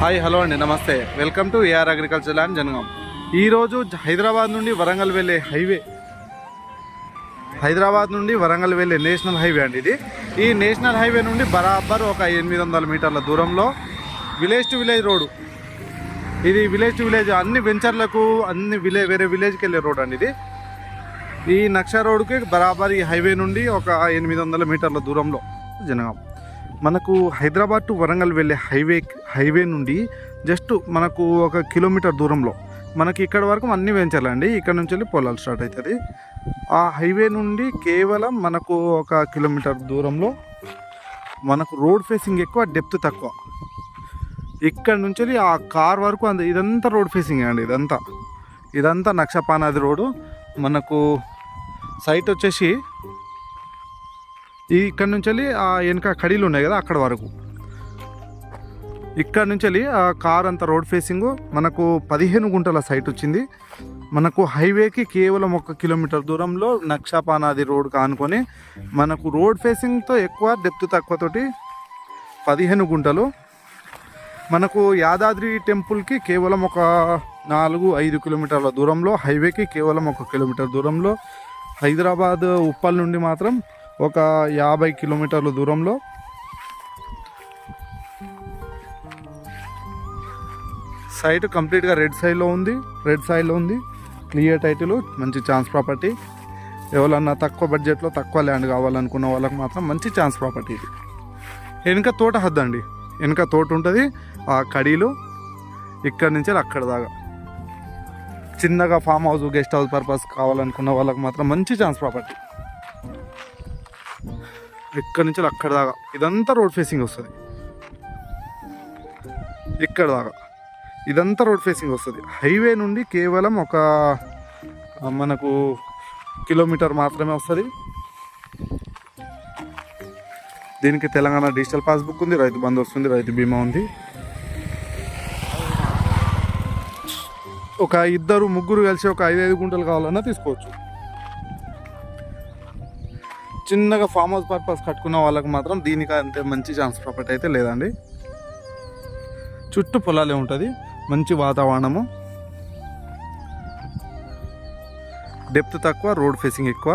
Hi hello అండి నమస్తే. Welcome to A R agriculture land Jangaon. ఈరోజు హైదరాబాద్ నుండి వరంగల్ వెళ్ళే హైవే హైదరాబాద్ నుండి వరంగల్ వెళ్ళే నేషనల్ హైవే అండి ఇది. ఈ నేషనల్ హైవే నుండి బరాబర్ ఒక ఎనిమిది వందల మీటర్ల దూరంలో విలేజ్ టు విలేజ్ రోడ్డు. ఇది విలేజ్ టు విలేజ్ అన్ని వెంచర్లకు అన్ని విలేజ్ వేరే విలేజ్కి వెళ్ళే రోడ్ అండి ఇది. ఈ నక్ష రోడ్కి బరాబర్ ఈ హైవే నుండి ఒక ఎనిమిది వందల మీటర్ల దూరంలో జనగాం. మనకు హైదరాబాద్ టు వరంగల్ వెళ్ళే హైవే హైవే నుండి జస్ట్ మనకు ఒక కిలోమీటర్ దూరంలో మనకి ఇక్కడ వరకు అన్ని వెంచాలండి ఇక్కడ నుంచి వెళ్ళి పొలాలు స్టార్ట్ అవుతుంది ఆ హైవే నుండి కేవలం మనకు ఒక కిలోమీటర్ దూరంలో మనకు రోడ్ ఫేసింగ్ ఎక్కువ డెప్త్ తక్కువ. ఇక్కడ నుంచి వెళ్ళి ఆ కార్ వరకు అంత ఇదంతా రోడ్ ఫేసింగ్ అండి ఇదంతా. ఇదంతా నక్షపానాది రోడ్డు. మనకు సైట్ వచ్చేసి ఇక్కడ నుంచి వెళ్ళి ఆ వెనక కడీలు ఉన్నాయి కదా అక్కడ వరకు. ఇక్కడ నుంచి వెళ్ళి ఆ కార్ అంత రోడ్ ఫేసింగ్ మనకు పదిహేను గుంటల సైట్ వచ్చింది. మనకు హైవేకి కేవలం ఒక కిలోమీటర్ దూరంలో నక్షాపానాది రోడ్ కానుకొని మనకు రోడ్ ఫేసింగ్తో ఎక్కువ డెప్త్ తక్కువతోటి పదిహేను గుంటలు. మనకు యాదాద్రి టెంపుల్కి కేవలం ఒక నాలుగు ఐదు కిలోమీటర్ల దూరంలో హైవేకి కేవలం ఒక కిలోమీటర్ దూరంలో హైదరాబాద్ ఉప్పల్ నుండి మాత్రం ఒక యాభై కిలోమీటర్ల దూరంలో సైట్ కంప్లీట్గా రెడ్ సైడ్లో ఉంది రెడ్ సైడ్లో ఉంది. క్లియర్ టైటిల్ మంచి ఛాన్స్ ప్రాపర్టీ. ఎవరన్నా తక్కువ బడ్జెట్లో తక్కువ ల్యాండ్ కావాలనుకున్న వాళ్ళకి మాత్రం మంచి ఛాన్స్ ప్రాపర్టీ ఇది. వెనుక తోట హద్దండి వెనుక తోట ఉంటుంది ఆ కడీలు ఇక్కడి నుంచి అక్కడ దాకా. చిన్నగా farm house guest house purpose కావాలనుకున్న వాళ్ళకి మాత్రం మంచి ఛాన్స్ ప్రాపర్టీ. ఇక్కడ నుంచి అక్కడ దాకా. ఇదంతా రోడ్ ఫేసింగ్ వస్తుంది. ఇక్కడ దాకా. ఇదంతా రోడ్ ఫేసింగ్ వస్తుంది. హైవే నుండి కేవలం ఒక మనకు కిలోమీటర్ మాత్రమే వస్తుంది. దీనికి తెలంగాణ డిజిటల్ పాస్బుక్ ఉంది రైతు బంధు వస్తుంది రైతు బీమా ఉంది. ఒక ఇద్దరు ముగ్గురు కలిసి ఒక ఐదు ఐదు గుంటలు కావాలన్నా తీసుకోవచ్చు. చిన్నగా ఫామ్ హౌస్ పర్పస్ కట్టుకున్న వాళ్ళకి మాత్రం దీనికి అంతే మంచి ఛాన్స్ ప్రాపర్టీ అయితే లేదండి. చుట్టూ పొలాలే ఉంటుంది మంచి వాతావరణము. డెప్త్ తక్కువ రోడ్ ఫేసింగ్ ఎక్కువ.